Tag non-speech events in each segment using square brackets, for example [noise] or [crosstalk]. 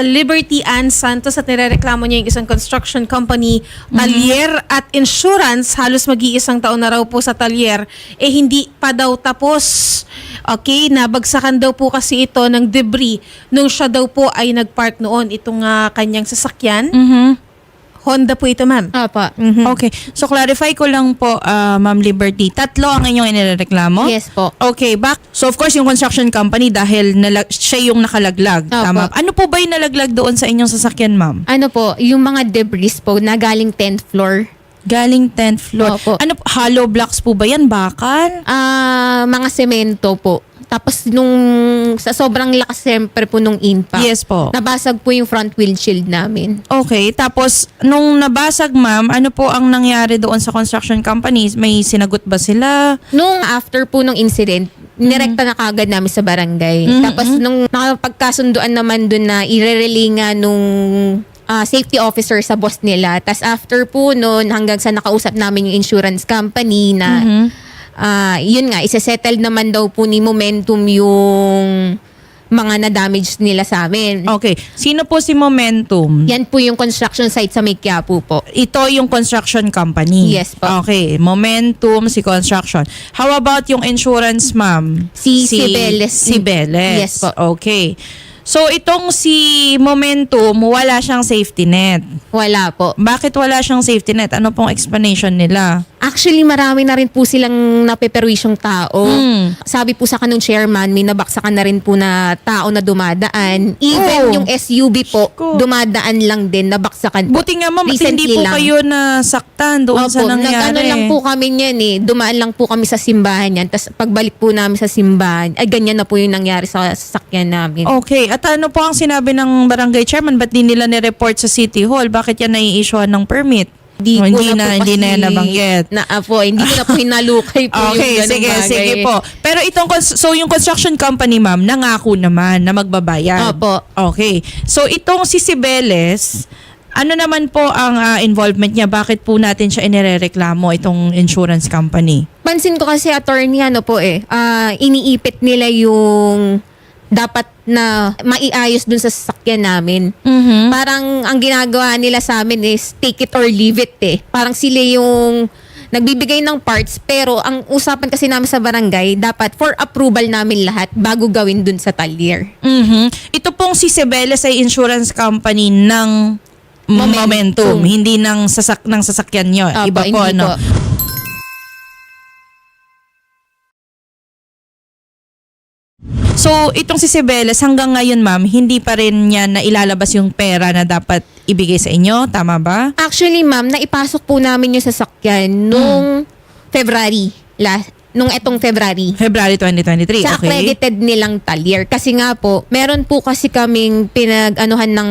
Liberty Ann Santos at nirereklamo niya yung isang construction company, talyer at insurance, halos mag-iisang taon na raw po sa talyer, eh hindi pa daw tapos. Okay, nabagsakan daw po kasi ito ng debris nung siya daw po ay nagpark noon itong ah, kanyang sasakyan. Mhm. Honda po ito, ma'am. Apa. Mhm. Okay. So clarify ko lang po, ah, Ma'am Liberty. Tatlo ang inyong inireklamo? Yes po. Okay, back. So of course yung construction company dahil nalag- siya yung nakalaglag. Opo. Tama. Ano po ba yung nalaglag doon sa inyong sasakyan, ma'am? Ano po, yung mga debris po na galing 10th floor. Galing 10th floor. Opo. Ano hollow blocks po ba yan? Bakal? Ah, mga semento po. Tapos nung sa sobrang lakas siyempre po nung impact. Yes po. Nabasag po yung front windshield namin. Okay, tapos nung nabasag ma'am, ano po ang nangyari doon sa construction companies? May sinagot ba sila? Nung after po nung incident, nirekta na kagad namin sa barangay. Mhm. Tapos nung nakapagkasunduan naman dun na irerelay nga nung ah, safety officer sa boss nila. Tapos after po nun, hanggang sa nakausap namin yung insurance company na Mhm. ah, yun nga, isa-settle naman daw po ni Momentum yung mga na-damage nila sa amin. Okay, sino po si Momentum? Yan po yung construction site sa May Quiapo po. Ito yung construction company. Yes po. Okay, Momentum si construction. How about yung insurance, ma'am? Si Cibeles. Si Beles. Yes po. Okay. So itong si Momentum, wala siyang safety net. Wala po. Bakit wala siyang safety net? Ano pong explanation nila? Actually, marami na rin po silang napeperwisyong tao. Mm. Sabi po sa kanong chairman, may nabaksakan na rin po na tao na dumadaan. Even Oh. yung SUV po, Ko. dumadaan lang din, nabaksakan po. Buti nga ma'am, hindi po lang. kayo nasaktan doon sa Opo, nangyari. nag-ano lang po kami niyan eh. Dumaan lang po kami sa simbahan yan. Tapos pagbalik po namin sa simbahan, ay ganyan na po yung nangyari sa sasakyan namin. Okay, at ano po ang sinabi ng barangay chairman? Ba't di nila ni-report sa City Hall? Bakit yan nai-issuean ng permit? Di Oh, hindi na, po hindi na nabanggit. Na, apo, hindi ko na po [laughs] hinalukay po yung Okay, ganung sige, bagay. sige po. Pero itong, so yung construction company ma'am, nangako naman na magbabayad. Opo. Okay. So itong si Sibeles, ano naman po ang ah, involvement niya? Bakit po natin siya inirereklamo, itong insurance company? Pansin ko kasi attorney ano po eh, ah, iniipit nila yung dapat na maiayos dun sa sasakyan namin. Mhm. Parang ang ginagawa nila sa amin is take it or leave it eh. Parang sila yung nagbibigay ng parts pero ang usapan kasi namin sa barangay dapat for approval namin lahat bago gawin dun sa talyer. Mhm. Ito pong si Sibeles ay insurance company ng Momentum, Momentum. hindi ng sasak ng sasakyan niyo. Opo, Iba po hindi ano. po. So, itong si Sibeles, hanggang ngayon, ma'am, hindi pa rin niya na ilalabas yung pera na dapat ibigay sa inyo. Tama ba? Actually ma'am, naipasok po namin yung sasakyan nung February. Last, nung etong February. February 2023. sa okay. accredited nilang talyer. Kasi nga po, meron po kasi kaming pinag-anuhan ng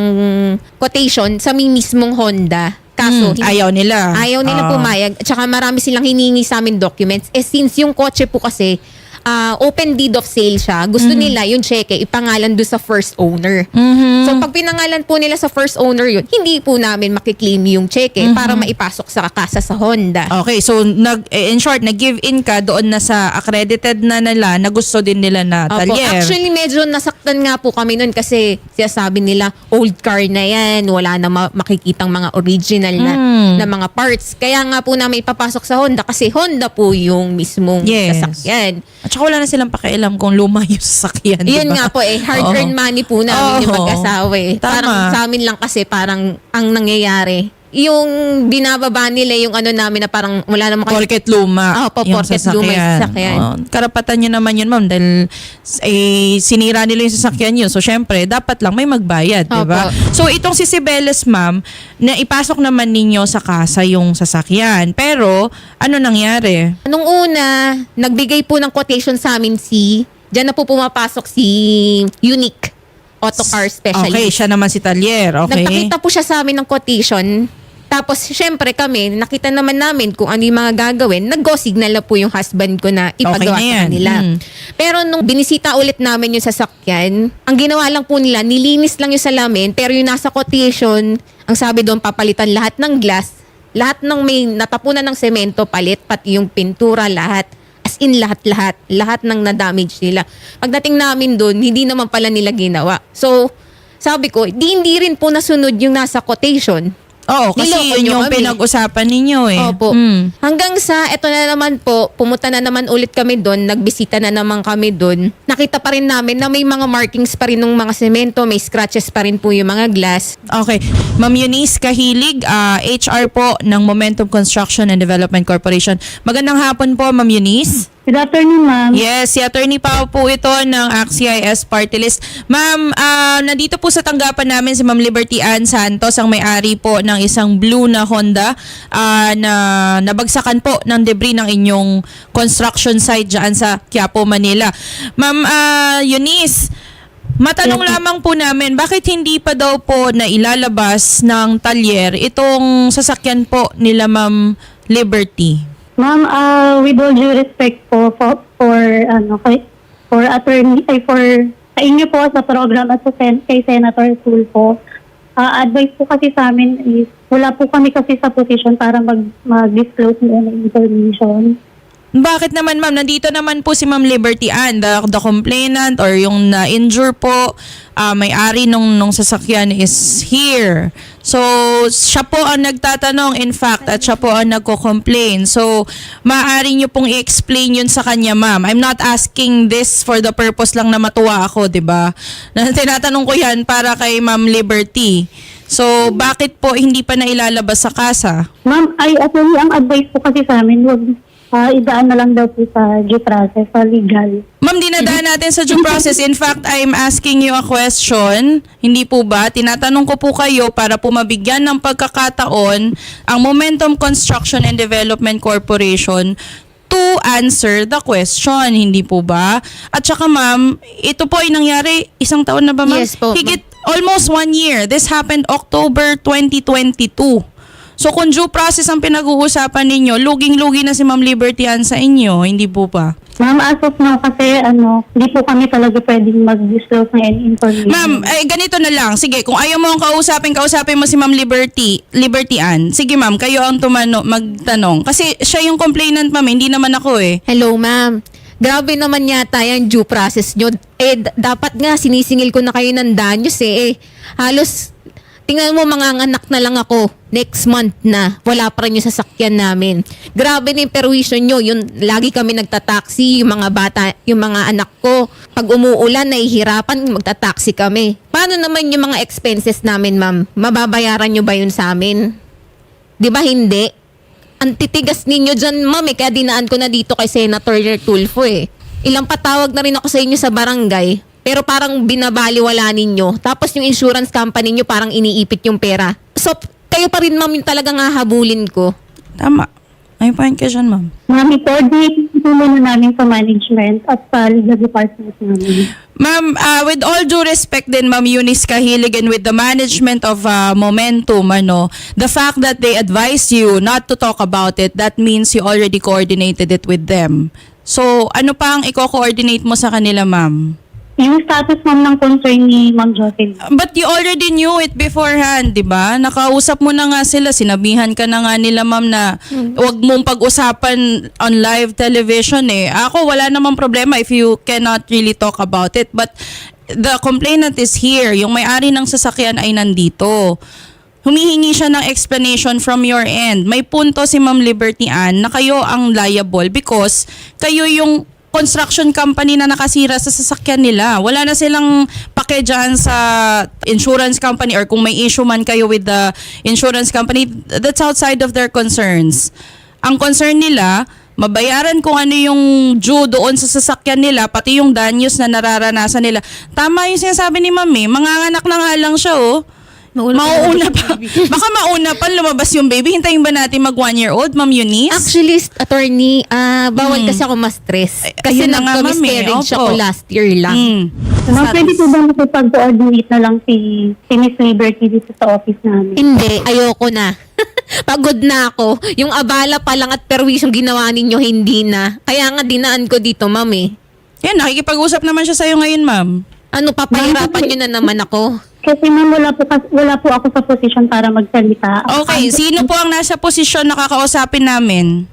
quotation sa may mismong Honda. Kaso, Hmm, ayaw nila. ayaw nila Ah. pumayag. At saka marami silang hiningi sa amin documents. Eh since yung kotse po kasi, ah, open deed of sale siya, gusto nila yung cheque ipangalan doon sa first owner. Mhm. So pag pinangalan po nila sa first owner yun, hindi po namin makiklaim yung cheque para maipasok sa kasa sa Honda. Okay, so nag eh, in short, nag-give in ka doon na sa accredited na nila na gusto din nila na Opo. talyer. Actually, medyo nasaktan nga po kami nun kasi sinasabi nila, old car na yan, wala na ma- makikitang mga original na, Mm. na mga parts. Kaya nga po namin ipapasok sa Honda kasi Honda po yung mismong Yes. sasakyan. At saka wala na silang pakialam kung luma yung sasakyan. Yun diba? nga po eh, hard-earned money po namin yung mag-asawa eh. Tama. Parang sa amin lang kasi parang ang nangyayari, yung binababa nila yung ano namin na parang wala namang Porket luma. Opo, yung porket luma yung sasakyan. Oo. karapatan nyo naman yun, ma'am. Dahil eh, sinira nila yung sasakyan nyo. So, syempre, dapat lang may magbayad, di ba? Opo. So, itong si Sibeles, ma'am, na ipasok naman ninyo sa kasa yung sasakyan. Pero, ano nangyari? Nung una, nagbigay po ng quotation sa amin si, dyan na po pumapasok si Unique Auto Car Specialist. Okay, siya naman si Talyer. Okay. Nagpakita po siya sa amin ng quotation. Tapos, syempre kami, nakita naman namin kung ano yung mga gagawin. Nag-go signal na po yung husband ko na ipagawa Okay na sa kanila. Mm. Pero nung binisita ulit namin yung sasakyan, ang ginawa lang po nila, nilinis lang yung salamin, pero yung nasa quotation, ang sabi doon, papalitan lahat ng glass, lahat ng may natapunan ng semento, palit, pati yung pintura, lahat. As in lahat-lahat. Lahat ng na-damage nila. Pagdating namin doon, hindi naman pala nila ginawa. So, Sabi ko, di hindi rin po nasunod yung nasa quotation. Oo, kasi Niloko yun nyo yung kami. pinag-usapan ninyo eh. Opo. Mm. Hanggang sa, eto na naman po, pumunta na naman ulit kami doon, nagbisita na naman kami doon. Nakita pa rin namin na may mga markings pa rin ng mga semento, may scratches pa rin po yung mga glass. Okay. Ma'am Eunice Kahilig, ah, HR po ng Momentum Construction and Development Corporation. Magandang hapon po, Ma'am Eunice. Good afternoon, ma'am. Yes, si Attorney Pao po ito ng AXIS Party List. Ma'am, ah, nandito po sa tanggapan namin si Ma'am Liberty Ann Santos, ang may-ari po ng isang blue na Honda ah, na nabagsakan po ng debris ng inyong construction site dyan sa Quiapo, Manila. Ma'am ah, Eunice, matanong lamang po namin, bakit hindi pa daw po na ilalabas ng talyer itong sasakyan po nila Ma'am Liberty? Ma'am, uh, with all due respect po for, for ano, kay, for attorney, ay for sa inyo po sa program at sa sen, kay Senator Tulfo, uh, advice po kasi sa amin is wala po kami kasi sa position para mag, mag-disclose ng information. Bakit naman ma'am? Nandito naman po si Ma'am Liberty Ann, the, the complainant or yung na-injure po, ah, may-ari nung, nung sasakyan is here. So, siya po ang nagtatanong in fact at siya po ang nagko-complain. So, maaari niyo pong i-explain yun sa kanya ma'am. I'm not asking this for the purpose lang na matuwa ako, di ba? [laughs] Na- Tinatanong ko yan para kay Ma'am Liberty. So, bakit po hindi pa nailalabas sa kasa? Ma'am, ay actually ang advice po kasi sa amin, wag uh, idaan na lang daw po sa due process, sa legal. Ma'am, dinadaan natin sa due process. In fact, I'm asking you a question. Hindi po ba? Tinatanong ko po kayo para po mabigyan ng pagkakataon ang Momentum Construction and Development Corporation to answer the question, hindi po ba? At saka ma'am, ito po ay nangyari isang taon na ba ma'am? Yes po. Higit almost one year. This happened October 2022. So kung due process ang pinag-uusapan ninyo, luging-lugi na si Ma'am Liberty Ann sa inyo, hindi po ba? Ma'am, as of now kasi ano, hindi po kami talaga pwedeng mag-disclose ng any information. Ma'am, eh, ganito na lang. Sige, kung ayaw mo ang kausapin, kausapin mo si Ma'am Liberty, Liberty Ann. Sige ma'am, kayo ang tumano, magtanong. Kasi siya yung complainant ma'am, hindi naman ako eh. Hello, ma'am. Grabe naman yata yung due process nyo. Eh, d- dapat nga sinisingil ko na kayo ng danyos eh. eh. Halos, tingnan mo mga anak na lang ako. Next month na, wala pa rin yung sasakyan namin. Grabe na yung perwisyon nyo. Yung, lagi kami nagtataksi, yung mga bata, yung mga anak ko. Pag umuulan, nahihirapan, magtataksi kami. Paano naman yung mga expenses namin, ma'am? Mababayaran nyo ba yun sa amin? Di ba hindi? Ang titigas ninyo dyan, ma'am, eh, kaya dinaan ko na dito kay Senator Tulfo eh. Ilang patawag na rin ako sa inyo sa barangay, pero parang binabaliwala ninyo. Tapos yung insurance company nyo parang iniipit yung pera. So, kayo pa rin, ma'am, yung talagang hahabulin ko. Tama. May point ka dyan ma'am. Ma'am, i-coordinate po muna namin sa management at sa legal department namin. Ma'am, ah, with all due respect din, Ma'am Eunice Kahilig and with the management of ah, Momentum, ano, the fact that they advise you not to talk about it, that means you already coordinated it with them. So, ano pa ang i-coordinate mo sa kanila, ma'am? Yung status ma'am ng concern ni Ma'am Jocelyn. But you already knew it beforehand, di ba? Nakausap mo na nga sila, sinabihan ka na nga nila ma'am na wag mong pag-usapan on live television eh. Ako, wala namang problema if you cannot really talk about it. But the complainant is here. Yung may-ari ng sasakyan ay nandito. Humihingi siya ng explanation from your end. May punto si Ma'am Liberty Ann na kayo ang liable because kayo yung construction company na nakasira sa sasakyan nila. Wala na silang pake dyan sa insurance company or kung may issue man kayo with the insurance company, that's outside of their concerns. Ang concern nila, mabayaran kung ano yung due doon sa sasakyan nila, pati yung danyos na nararanasan nila. Tama yung sinasabi ni Mami, manganganak na nga lang siya oh. Mauuna pa. [laughs] Baka mauna pa lumabas yung baby. Hintayin ba natin mag one year old, Ma'am Eunice? Actually, attorney, ah, bawal kasi ako ma-stress. Ay, Kasi ayun na nga, ma'am, eh. nagka-miscarriage Opo. ako last year lang. Mm. Ma'am, pwede po ba makipag-coordinate na lang si, si Miss Liberty dito sa office namin? Hindi, ayoko na. [laughs] Pagod na ako. Yung abala pa lang at perwis yung ginawa ninyo, hindi na. Kaya nga dinaan ko dito, ma'am eh. Yan, nakikipag-usap naman siya sa'yo ngayon, ma'am. Ano, papahirapan nyo na naman ako. Kasi ma'am, wala po, kas- wala po ako sa position para magsalita. Okay, sino po ang nasa posisyon na kakausapin namin?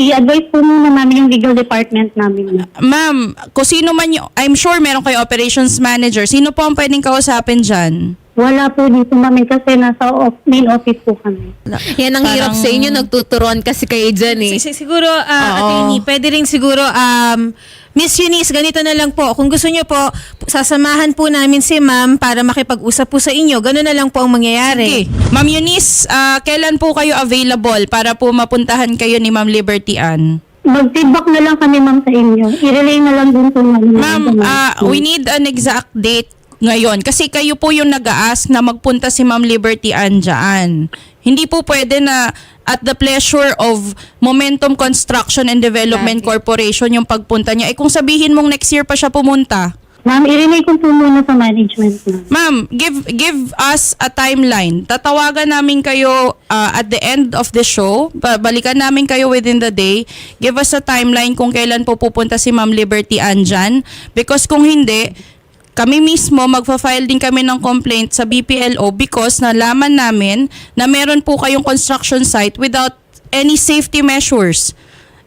i-advise po muna namin yung legal department namin. Ma'am, kung sino man yung, I'm sure meron kayo operations manager. Sino po ang pwedeng kausapin dyan? Wala po dito mami kasi nasa off- main office po kami. Yan ang hirap sa inyo, nagtuturuan kasi kayo dyan eh. Si- si- siguro, ah, Oo. attorney, pwede rin siguro, um, Miss Eunice, ganito na lang po. Kung gusto nyo po, sasamahan po namin si ma'am para makipag-usap po sa inyo. Ganun na lang po ang mangyayari. Okay. Ma'am Eunice, ah, kailan po kayo available para po mapuntahan kayo ni Ma'am Liberty Ann? Mag-feedback na lang kami ma'am sa inyo. I-relay na lang din po namin. Ma'am, ah, we need an exact date ngayon. Kasi kayo po yung nag-ask na magpunta si Ma'am Liberty Ann dyan. Hindi po pwede na at the pleasure of Momentum Construction and Development Corporation yung pagpunta niya. Eh kung sabihin mong next year pa siya pumunta, Ma'am, i-relay ko po muna sa management ma'am. Ma'am, give give us a timeline. Tatawagan namin kayo uh, at the end of the show. Ba- Balikan namin kayo within the day. Give us a timeline kung kailan po pupunta si Ma'am Liberty Anjan. Because kung hindi, kami mismo magfa-file din kami ng complaint sa BPLO because nalaman namin na meron po kayong construction site without any safety measures.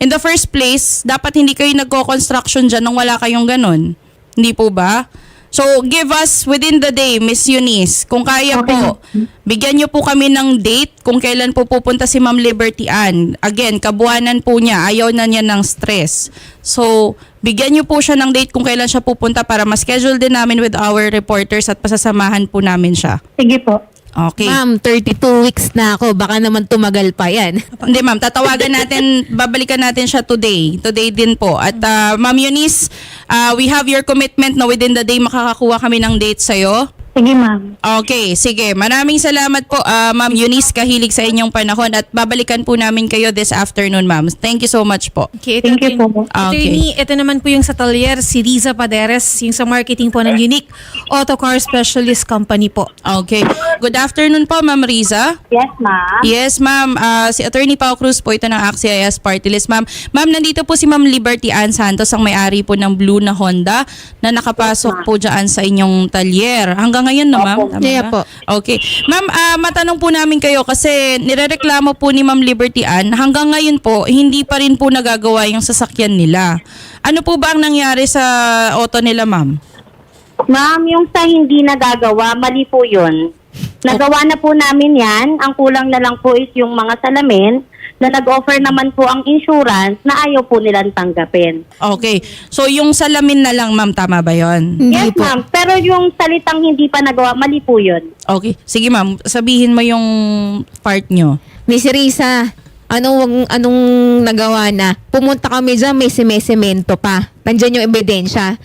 In the first place, dapat hindi kayo nagko-construction dyan nang wala kayong ganun. Hindi po ba? So, give us within the day, Miss Eunice, kung kaya po, bigyan niyo po kami ng date kung kailan po pupunta si Ma'am Liberty Ann. Again, kabuanan po niya, ayaw na niya ng stress. So, bigyan niyo po siya ng date kung kailan siya pupunta para ma-schedule din namin with our reporters at pasasamahan po namin siya. Sige po. Okay. Ma'am, 32 weeks na ako. Baka naman tumagal pa yan. [laughs] Hindi ma'am, tatawagan [laughs] natin, babalikan natin siya today. Today din po. At uh, Ma'am Eunice, uh, we have your commitment na within the day makakakuha kami ng date sa'yo. Sige ma'am. Okay, sige. Maraming salamat po, uh, Ma'am Eunice, kahilig sa inyong panahon at babalikan po namin kayo this afternoon, ma'am. Thank you so much po. Okay, ito Thank you po. Attorney, ito naman po yung sa Talier, si Riza Paderes, yung sa marketing po ng Unique Auto Car Specialist Company po. Okay. Good afternoon po, Ma'am Riza. Yes ma'am. Yes, ma'am. Ah, si Attorney Pao Cruz po ito ng AXIS Party List, ma'am. Ma'am, nandito po si Ma'am Liberty Ann Santos, ang may-ari po ng blue na Honda na nakapasok po dyan sa inyong talyer. Hanggang ngayon na, ma'am? Tama Yeah ba? po. Okay. Ma'am, ah, matanong po namin kayo kasi nirereklamo po ni Ma'am Liberty Ann, hanggang ngayon po, hindi pa rin po nagagawa yung sasakyan nila. Ano po ba ang nangyari sa auto nila, ma'am? Ma'am, yung sa hindi nagagawa, mali po yun. Nagawa na po namin yan. Ang kulang na lang po is yung mga salamin na nag-offer naman po ang insurance na ayaw po nilang tanggapin. Okay. So, yung salamin na lang, ma'am, tama ba yon? Hindi yes, po. ma'am. Pero yung salitang hindi pa nagawa, mali po yun. Okay. Sige, ma'am. Sabihin mo yung part nyo. Miss Risa, anong, anong nagawa na? Pumunta kami dyan, may semento pa. Nandyan yung ebidensya.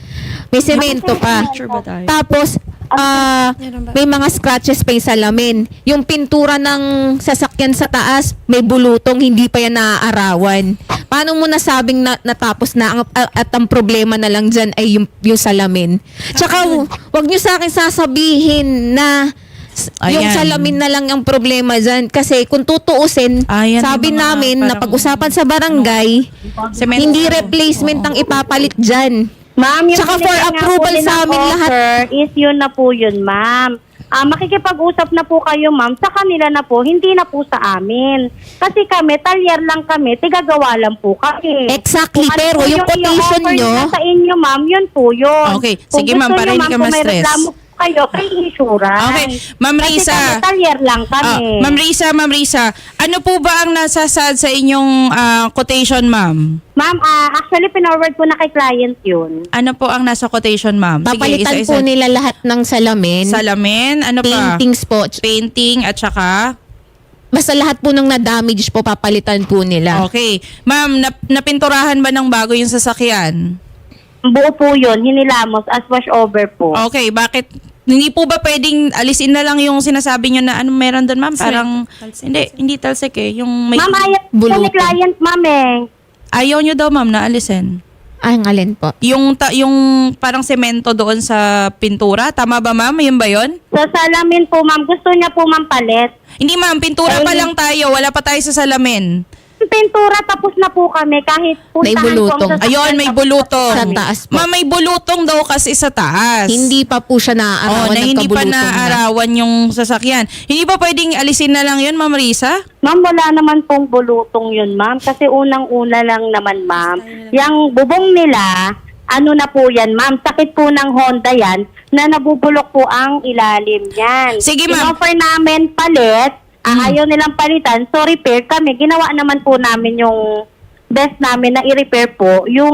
May semento pa. Sure ba tayo? Tapos, ah, may mga scratches pa yung salamin. Yung pintura ng sasakyan sa taas, may bulutong, hindi pa yan naaarawan. Paano mo nasabing na, natapos na ang- at ang problema na lang dyan ay yung, yung salamin? Tsaka, wag nyo sa akin sasabihin na s- yung Ayan. salamin na lang ang problema dyan. Kasi kung tutuusin, Ayan, sabi namin na pag-usapan sa barangay, Semento. hindi replacement ang ipapalit dyan. Ma'am, yung Tsaka for binigay nga approval po sa amin lahat. offer is yun na po yun, ma'am. Ah, makikipag-usap na po kayo, ma'am, sa kanila na po, hindi na po sa amin. Kasi kami, talyer lang kami, tigagawa lang po kami. Exactly, Kung ano pero po yung quotation i-offer nyo- nila sa inyo, ma'am, yun po yun. Okay, Kung sige, gusto ma'am, para nyo, hindi ka kung may ma-stress. reklamo kayo kay insurance. Okay, Ma'am Kasi Risa. kami, talyer lang Ah, kami. ma'am Risa, Ma'am Risa, ano po ba ang nasasad sa inyong ah, quotation, ma'am? Ma'am, ah, actually, pinorward po na kay client yun. Ano po ang nasa quotation, ma'am? Sige, Papalitan isa-isa. po nila lahat ng salamin. Salamin, ano pa? paintings po. Painting at saka? Basta lahat po ng na-damage po, papalitan po nila. Okay. Ma'am, nap- napinturahan ba ng bago yung sasakyan? Buo po yun, hinilamos as wash over po. Okay, bakit? Hindi po ba pwedeng alisin na lang yung sinasabi nyo na ano meron doon, ma'am? Parang, hindi, hindi talsik eh. Yung may, Ma'am, ayaw Bulutan. ni client, ma'am eh. ayaw nyo daw, ma'am, na alisin. Ah, ang alin po. Yung, ta- yung parang semento doon sa pintura, tama ba, ma'am? Yun ba yun? Sa salamin po, ma'am, gusto niya po, ma'am, palit. Hindi, ma'am, pintura pa Ay. lang tayo. Wala pa tayo sa salamin. Pintura tapos na po kami kahit May puntahan bulutong. po ang sasakyan, Ayun, may tapos bulutong. Sa taas po. Ma'am, may bulutong daw kasi sa taas. Hindi pa po siya naaarawan Oh, na hindi pa nagkabulutong na. yung sasakyan. Hindi ba pwedeng alisin na lang yun, Ma'am Risa? Ma'am, wala naman pong bulutong yun, ma'am. Kasi unang-una lang naman, ma'am. Yang bubong nila, ano na po yan, ma'am. Sakit po ng Honda yan na nabubulok po ang ilalim yan. Sige, ma'am. In-offer namin palit. Mm. ah, Ayaw nilang palitan. So, repair kami. Ginawa naman po namin yung best namin na i-repair po yung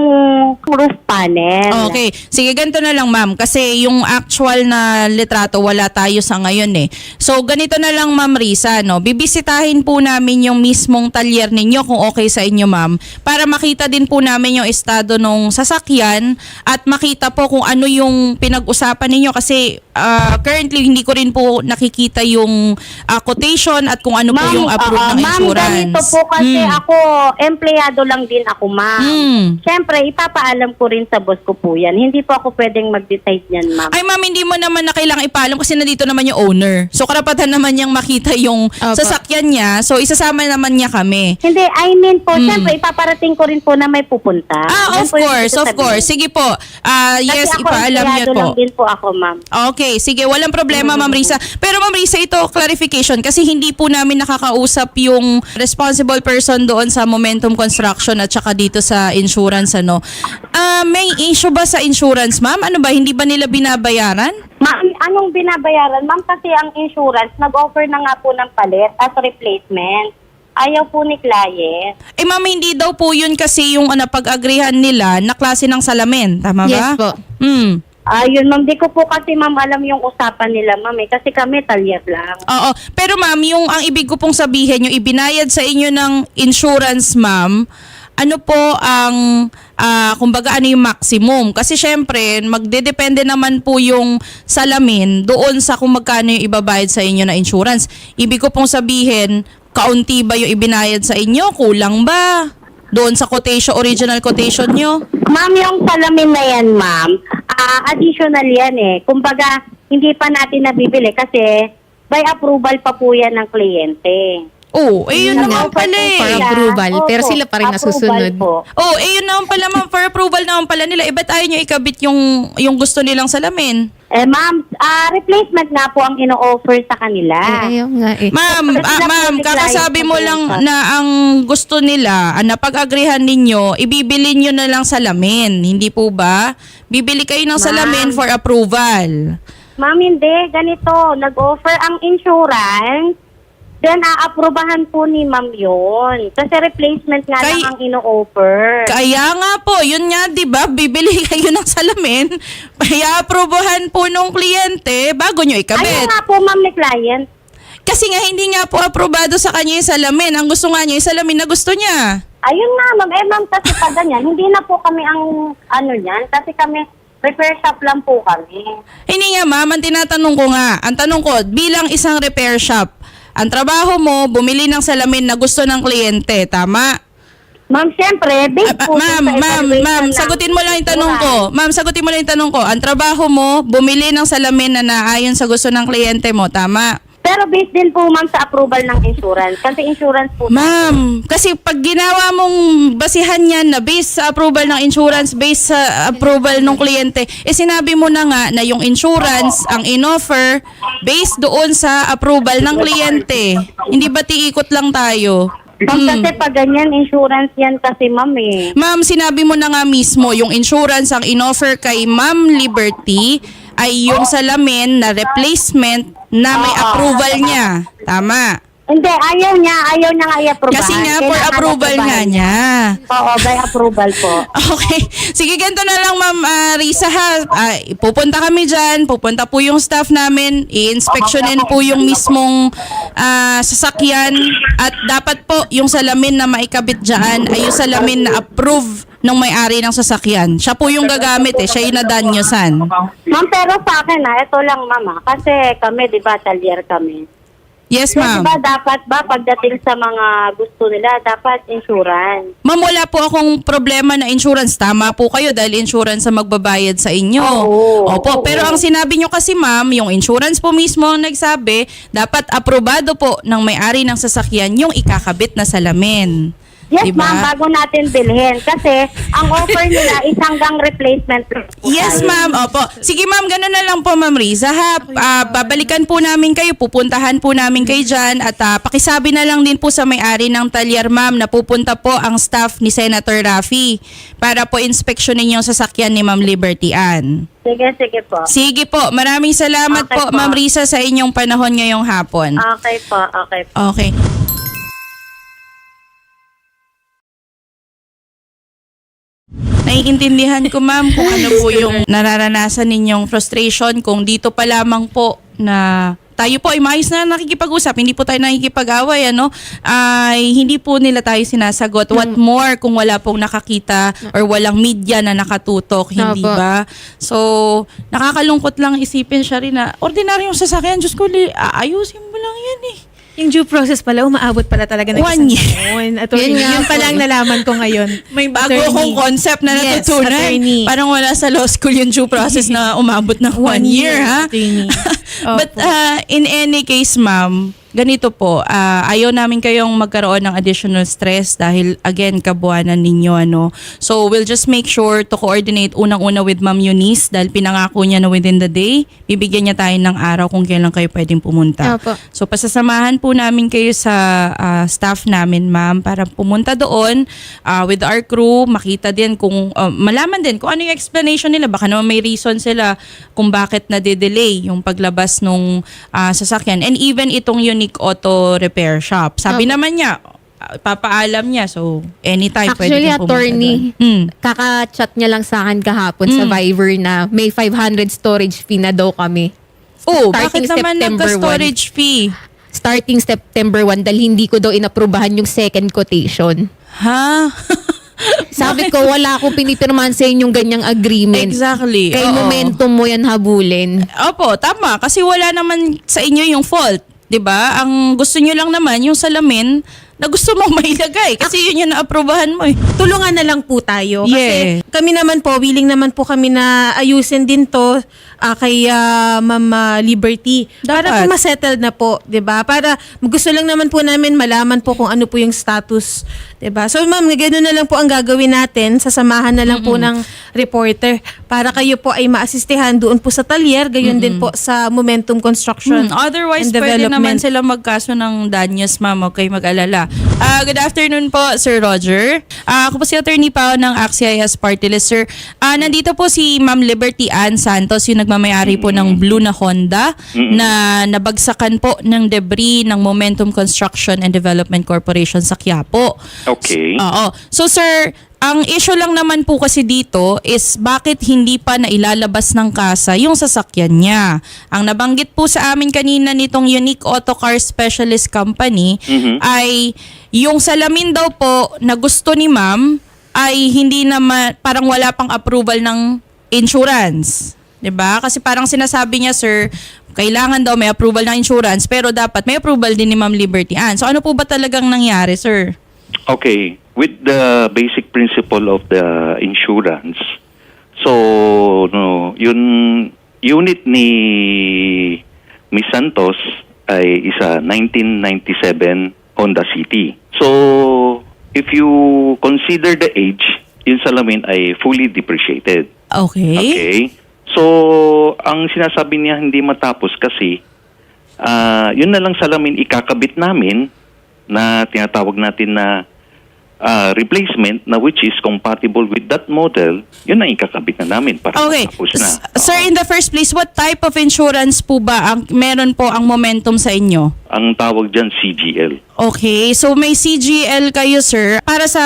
roof panel. Okay. Sige, ganito na lang, ma'am. Kasi yung actual na litrato, wala tayo sa ngayon eh. So, ganito na lang, ma'am Risa, no? Bibisitahin po namin yung mismong talyer ninyo kung okay sa inyo, ma'am. Para makita din po namin yung estado ng sasakyan at makita po kung ano yung pinag-usapan ninyo. Kasi ah, currently, hindi ko rin po nakikita yung ah, quotation at kung ano po yung approved oo, ng ma'am, insurance. ganito po kasi Mm. ako, empleyado lang din ako, ma'am. Mm. Siyempre, ipapaalam ko rin sa boss ko po yan. Hindi po ako pwedeng mag-decide yan, ma'am. Ay ma'am, hindi mo naman na kailangang ipaalam kasi nandito naman yung owner. So karapatan naman niyang makita yung Opo. sasakyan niya. So isasama naman niya kami. Hindi, I mean po, Mm. siyempre, ipaparating ko rin po na may pupunta. Ah, Yan of course, of course. Sige po. Ah, Kasi yes, ako, ipaalam niyo po. lang din po ako, ma'am. Okay, sige, walang problema Ma'am Risa. Pero Ma'am Risa, ito clarification kasi hindi po namin nakakausap yung responsible person doon sa Momentum Construction at saka dito sa insurance ano. Ah, may issue ba sa insurance, Ma'am? Ano ba hindi ba nila binabayaran? Ma'am, anong binabayaran? Ma'am, kasi ang insurance, nag-offer na nga po ng palit as replacement. Ayaw po ni client. Eh ma'am, hindi daw po yun kasi yung ano, pag-agrihan nila na klase ng salamin. Tama ba? Yes po. Hmm. Ayun, ma'am, di ko po kasi, ma'am, alam yung usapan nila, ma'am, eh, kasi kami talyer lang. Oo. Pero ma'am, yung ang ibig ko pong sabihin, yung ibinayad sa inyo ng insurance, ma'am, ano po ang, ah, kumbaga ano yung maximum? Kasi syempre, magdedepende naman po yung salamin doon sa kung magkano yung ibabayad sa inyo na insurance. Ibig ko pong sabihin, kaunti ba yung ibinayad sa inyo? Kulang ba? Doon sa quotation, original quotation nyo? Ma'am, yung salamin na yan, ma'am, ah, additional yan eh. Kumbaga, hindi pa natin nabibili kasi by approval pa po yan ng kliyente. Oh, eh yun naman pala eh. for approval, pero sila pa rin nasusunod. po. Oh, eh yun naman pala ma'am, for approval naman pala nila. Eh, ba't ayaw nyo ikabit yung, yung gusto nilang salamin? Eh, ma'am, ah, replacement nga po ang ino-offer sa kanila. Ay, ayaw nga eh. Ma'am, ah, ma'am, kakasabi mo lang na ang gusto nila, ah, na pag-agrihan ninyo, ibibili nyo na lang salamin. Hindi po ba? Bibili kayo ng salamin for approval. Ma'am, hindi. Ganito, nag-offer ang insurance, then aaprubahan po ni ma'am yun. Kasi replacement nga Kay- lang ang ino-offer. Kaya nga po, yun nga, di ba? Bibili [laughs] kayo ng salamin, kaya aprobahan po nung kliyente bago nyo Ayun ikabit. nga po, ma'am, ni client. Kasi nga hindi nga po aprobado sa kanya yung salamin. Ang gusto nga niya yung salamin na gusto niya. Ayun nga, ma'am. Eh, ma'am, kasi pag ganyan, [laughs] hindi na po kami ang ano yan. Kasi kami, repair shop lang po kami. Hindi nga ma'am, ang tinatanong ko nga, ang tanong ko, bilang isang repair shop, ang trabaho mo, bumili ng salamin na gusto ng kliyente, tama? Ma'am, siyempre, based Ah, po ma'am, sa ma'am, evaluation ma'am, ng sagutin mo lang yung tanong ko. Ma'am, sagutin mo lang yung tanong ko. Ang trabaho mo, bumili ng salamin na naayon sa gusto ng kliyente mo, tama? Pero based din po, ma'am, sa approval ng insurance. Kasi insurance po. Ma'am, kasi pag ginawa mong basihan yan na based sa approval ng insurance, based sa approval ng kliyente, eh sinabi mo na nga na yung insurance ang inoffer based doon sa approval ng kliyente. Hindi ba tiikot lang tayo? Ma'am, Hmm. kasi pag ganyan, insurance yan kasi, ma'am, eh. Ma'am, sinabi mo na nga mismo, yung insurance ang inoffer kay Ma'am Liberty ay yung salamin na replacement na may Oo. approval niya. Tama. Hindi, ayaw niya. Ayaw niya nga i-approve. Kasi nga for approval nga niya. Oo, by approval po. [laughs] Okay. Sige, ganito na lang, Ma'am ah, Risa ha. Ah, pupunta kami dyan. Pupunta po yung staff namin. I-inspectionin po yung mismong ah, sasakyan. At dapat po yung salamin na maikabit dyan ay yung salamin na approve ng may-ari ng sasakyan. Siya po yung gagamit eh. Siya yung nadanyosan. Ma'am, pero sa akin, ha, ito lang, mama. Kasi kami, di ba, talyer kami. Yes, ma'am. ba, dapat ba, pagdating sa mga gusto nila, dapat insurance. Ma'am, wala po akong problema na insurance. Tama po kayo dahil insurance ang magbabayad sa inyo. Oo. Opo, Oo. pero ang sinabi nyo kasi ma'am, yung insurance po mismo ang nagsabi, dapat aprobado po ng may-ari ng sasakyan yung ikakabit na salamin. Yes, Diba? ma'am, bago natin bilhin. Kasi ang offer nila is hanggang replacement. Yes, ma'am. Opo. Sige, ma'am. Ganun na lang po, ma'am Riza. Ha? Ah, babalikan po namin kayo. Pupuntahan po namin kayo dyan. At ah, pakisabi na lang din po sa may-ari ng talyer, ma'am, na pupunta po ang staff ni Senator Raffy para po inspeksyonin yung sasakyan ni Ma'am Liberty Ann. Sige, sige po. Sige po. Maraming salamat Okay po, po. Ma'am Riza, sa inyong panahon ngayong hapon. Okay po, okay po. Okay. Naiintindihan ko ma'am kung ano po yung nararanasan ninyong frustration kung dito pa lamang po na tayo po ay maayos na nakikipag-usap, hindi po tayo nakikipag-away, ano, ay hindi po nila tayo sinasagot. What more kung wala pong nakakita or walang media na nakatutok, hindi Opo. ba? So, nakakalungkot lang isipin siya rin na ordinaryong sasakyan, Diyos ko, li- aayusin mo lang yan eh. Yung due process pala, umaabot pala talaga ng One isang year. taon. At Yun yun, pala ang nalaman ko ngayon. May bago Attorney. akong concept na Yes, natutunan. attorney. Parang wala sa law school yung due process na [laughs] umabot ng one, One year, year, ha? attorney. [laughs] But uh, in any case, ma'am, ganito po, ah, ayaw namin kayong magkaroon ng additional stress dahil again, kabuanan ninyo ano. So we'll just make sure to coordinate unang-una with Ma'am Eunice dahil pinangako niya na within the day, bibigyan niya tayo ng araw kung kailan kayo pwedeng pumunta. Opo. So pasasamahan po namin kayo sa ah, staff namin, ma'am, para pumunta doon ah, with our crew, makita din kung, ah, malaman din kung ano yung explanation nila. Baka naman may reason sila kung bakit na-delay yung paglabas nung ah, sasakyan. And even itong unique auto repair shop. Sabi Opo. naman niya, papaalam niya. So, anytime Actually, pwede kang pumunta attorney, doon. Hmm. kaka-chat niya lang sa akin kahapon sa Mm. Viber na may 500 storage fee na daw kami. Oh, bakit naman nagka-storage fee? Starting September 1 dahil hindi ko daw inaprubahan yung second quotation. Ha? [laughs] Sabi ko, wala akong pinipirmahan sa inyong ganyang agreement. exactly. Kay oo. momentum mo yan habulin. Opo, tama. Kasi wala naman sa inyo yung fault. 'Di ba? Ang gusto nyo lang naman yung salamin na gusto mong [laughs] mailagay. Kasi yun yung naaprubahan mo eh. tulungan na lang po tayo. Kasi Yeah. kami naman po, willing naman po kami na ayusin din to ah, kay ah, Ma'am ah, Liberty. Para Dapat. po masettled na po, 'di ba? Para gusto lang naman po namin malaman po kung ano po yung status, 'di ba? So ma'am, ganoon na lang po ang gagawin natin. Sasamahan na lang po ng reporter para kayo po ay maasistihan doon po sa talyer, gayon din po sa Momentum Construction. Hmm, Otherwise, and pwede naman sila magkaso ng danyos, ma'am. Huwag kayo mag-alala. Ah, good afternoon po, Sir Roger. Ah, ako po si Attorney Pao ng AXIS Party List, Sir. Ah, nandito po si Ma'am Liberty Ann Santos, yung nagmamayari po ng Blue na Honda na nabagsakan po ng debris ng Momentum Construction and Development Corporation sa Quiapo. Okay. Oo. So sir, ang issue lang naman po kasi dito is bakit hindi pa nailalabas ng kasa yung sasakyan niya. Ang nabanggit po sa amin kanina nitong Unique Auto Car Specialist Company ay yung salamin daw po na gusto ni ma'am ay hindi naman parang wala pang approval ng insurance. 'Di ba? Kasi parang sinasabi niya, sir, kailangan daw may approval ng insurance pero dapat may approval din ni Ma'am Liberty Ann. So ano po ba talagang nangyari, sir? Okay. With the basic principle of the insurance, so no, yun unit ni Miss Santos ay isa 1997 Honda City. So if you consider the age, yung salamin ay fully depreciated. Okay. Okay? So, ang sinasabi niya hindi matapos kasi ah, yun na lang salamin ikakabit namin na tinatawag natin na ah, replacement na which is compatible with that model, yun ang ikakabit na namin para Okay. matapos na. S- Sir, in the first place, what type of insurance po ba ang meron po ang momentum sa inyo? Ang tawag dyan CGL. Okay, so may CGL kayo, sir. Para sa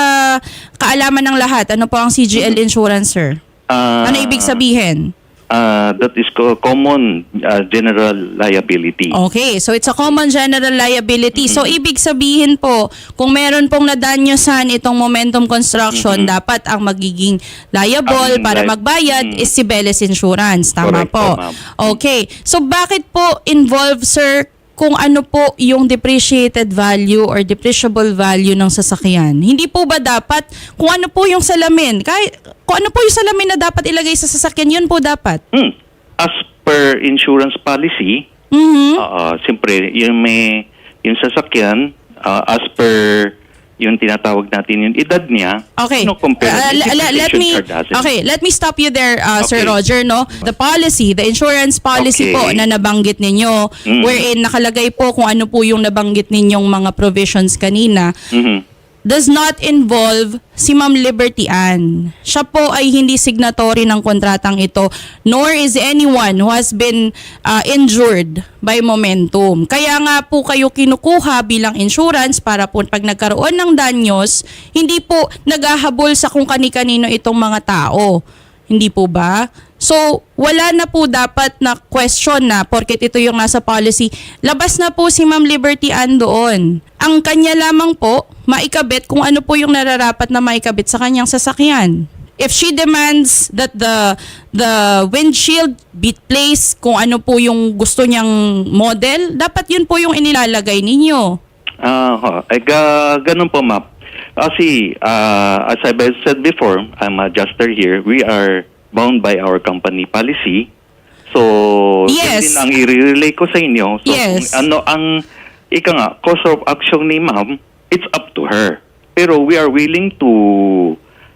kaalaman ng lahat, ano po ang CGL insurance, sir? Ah, Ano ibig sabihin? Ah, that is co- common ah, general liability. Okay, so it's a common general liability. So ibig sabihin po, kung meron pong nadanyosan itong Momentum Construction, dapat ang magiging liable Ang para li- magbayad Mm. is si Beles Insurance. Tama Correct po. ma'am. Okay. So bakit po involved, sir, kung ano po yung depreciated value or depreciable value ng sasakyan? Hindi po ba dapat kung ano po yung salamin? Kahit, kung ano po yung salamin na dapat ilagay sa sasakyan, yun po dapat. Hmm. As per insurance policy, Mhm. Ah, siyempre, yung may yung sasakyan ah, as per yung tinatawag natin yung edad niya, Okay. no, compare Uh, let me. Okay, let me stop you there, uh, Sir Okay. Roger, no? The policy, the insurance policy Okay. po na nabanggit ninyo, Mm. wherein nakalagay po kung ano po yung nabanggit ninyong mga provisions kanina, Mhm. Does not involve si Ma'am Liberty Ann. Siya po ay hindi signatory ng kontratang ito, nor is anyone who has been uh, injured by momentum. Kaya nga po kayo kinukuha bilang insurance para po pag nagkaroon ng danyos, hindi po naghahabol sa kung kani-kanino itong mga tao. Hindi po ba? So, wala na po dapat na question na porket ito yung nasa policy. Labas na po si Ma'am Liberty Ann doon. Ang kanya lamang po, maikabit kung ano po yung nararapat na maikabit sa kanyang sasakyan. If she demands that the the windshield be placed kung ano po yung gusto niyang model, dapat yun po yung inilalagay ninyo. Ah, eh, ga, ganun po, ma'am. Kasi, ah, as I've said before, I'm a adjuster here. We are bound by our company policy. So, yun Yes. din ang i-relay ko sa inyo. So, Yes. kung ano ang, ika nga, course of action ni ma'am, it's up to her. Pero we are willing to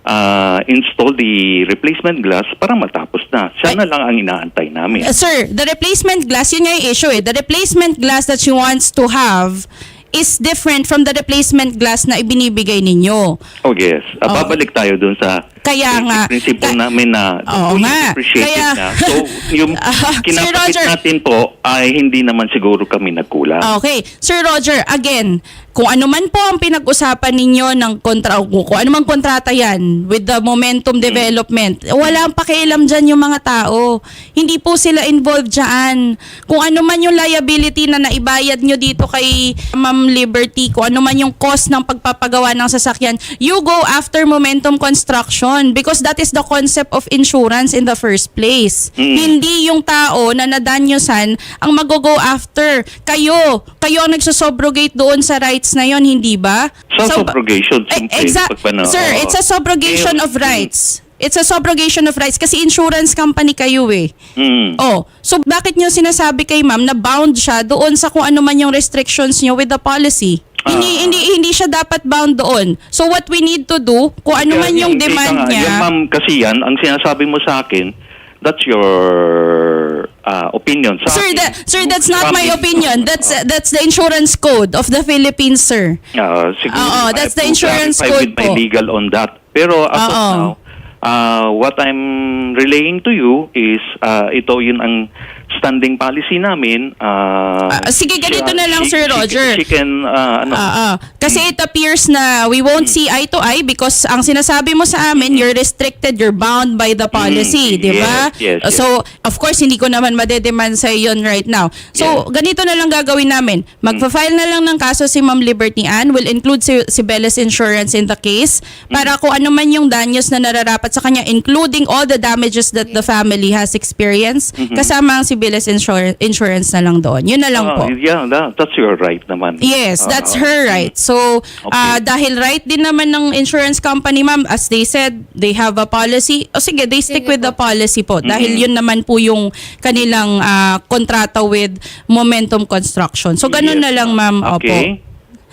ah, install the replacement glass para matapos na. Siya na lang ang inaantay namin. Uh, sir, the replacement glass, yun nga yung issue eh. The replacement glass that she wants to have is different from the replacement glass na ibinibigay ninyo. Oh yes. Oh. babalik tayo dun sa Kaya nga. principle Ka- namin na Oo nga. Kaya- na. So, [laughs] yung Sir kinakapit Roger. natin po ay hindi naman siguro kami nagkulang. Okay. Sir Roger, again, kung ano man po ang pinag-usapan ninyo ng kontra, kung ano man kontrata yan with the momentum development, walang pakialam dyan yung mga tao. Hindi po sila involved dyan. Kung ano man yung liability na naibayad nyo dito kay Ma'am Liberty, kung ano man yung cost ng pagpapagawa ng sasakyan, you go after momentum construction because that is the concept of insurance in the first place. Mm. Hindi yung tao na nadanyosan ang mag-go after. Kayo, kayo ang nagsusubrogate doon sa rights na yon hindi ba? So, subrogation, Eh, simple. exa- Pag pano- Sir, oo. it's a subrogation Eh, of rights. It's a subrogation of rights kasi insurance company kayo eh. Mm. Oh, so bakit nyo sinasabi kay ma'am na bound siya doon sa kung ano man yung restrictions nyo with the policy? Hindi Ah. hindi hindi siya dapat bound doon. So what we need to do, kung ano man yung ika demand niya. Yan, ma'am, kasi yan, ang sinasabi mo sa akin, that's your ah, opinion. Sa Sir, akin, that, sir, that's not my opinion. That's that's the insurance code of the Philippines, sir. Ah, siguro, Oo, I that's the insurance code with my po. legal on that. Pero as of Oo. now, ah, what I'm relaying to you is ah, ito yun ang standing policy namin. ah, Ah, sige, ganito na lang, Sir Roger. Can, ah, ano, Ah, ah. Kasi it appears na we won't see eye to eye because ang sinasabi mo sa amin, you're restricted, you're bound by the policy, Mm, di ba? yes, yes, yes. So, of course, hindi ko naman madedemand sa yun right now. So, ganito na lang gagawin namin. Magpa-file na lang ng kaso si Ma'am Liberty Ann. Will include si, si Bellis Insurance in the case para kung ano man yung danyos na nararapat sa kanya, including all the damages that the family has experienced, kasama ang si Bellis Insur- Insurance na lang doon. Yun na lang ah, po. yeah, that, that's your right naman. Yes, Ah, that's ah. her right. So, ah, dahil right din naman ng insurance company, ma'am, as they said, they have a policy. O sige, they stick with the policy po. Dahil yun naman po yung kanilang ah, kontrata with Momentum Construction. So, ganun Yes, na lang, ma'am. Opo. Okay.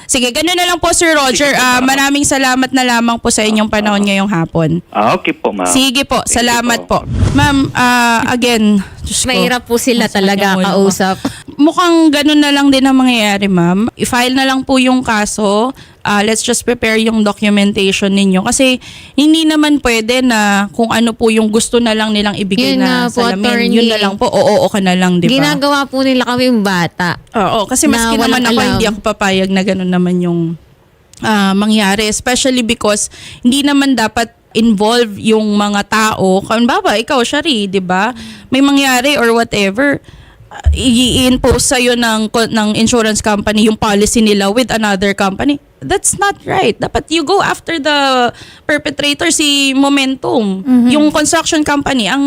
Sige, ganun na lang po, Sir Roger. Sige po, Ah, maraming salamat na lamang po sa inyong panahon ngayong hapon. Ah, okay po, ma'am. Sige po, Thank salamat po. Ma'am, ah, again, Diyos. Mahirap po sila Masakit talaga kausap. Mukhang ganun na lang din ang mangyayari, ma'am. I-file na lang po yung kaso. Ah, let's just prepare yung documentation ninyo. Kasi hindi naman pwede na kung ano po yung gusto na lang nilang ibigay Yun na nga po, salamin. attorney. Yun na lang po. Oo, oo ka na lang, di ba? Ginagawa po nila kami yung bata. Oo, kasi maski na naman ako, alam. hindi ako papayag na ganun naman yung ah, mangyari. Especially because hindi naman dapat involve yung mga tao. Kung baba, ikaw, Shari, di ba? May mangyari or whatever, ah, i-impose sa'yo ng, ng insurance company yung policy nila with another company. That's not right. Dapat you go after the perpetrator, si Momentum. Yung construction company, ang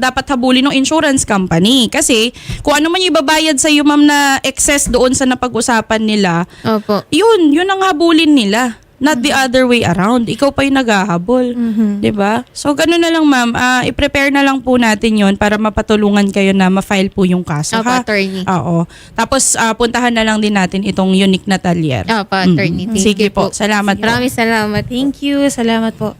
dapat habulin ng insurance company. Kasi kung ano man yung ibabayad sa'yo, ma'am, na excess doon sa napag-usapan nila, Opo. yun, yun ang habulin nila. Not the other way around. Ikaw pa yung naghahabol. Mhm. 'Di ba? So ganun na lang ma'am, Ah, i-prepare na lang po natin 'yon para mapatulungan kayo na ma-file po yung kaso Opo, ha. attorney. Oo. Tapos ah, puntahan na lang din natin itong unique na talyer. Opo, attorney. Mm. Thank Sige you po. po. Salamat po. Maraming salamat. Thank you. Salamat po.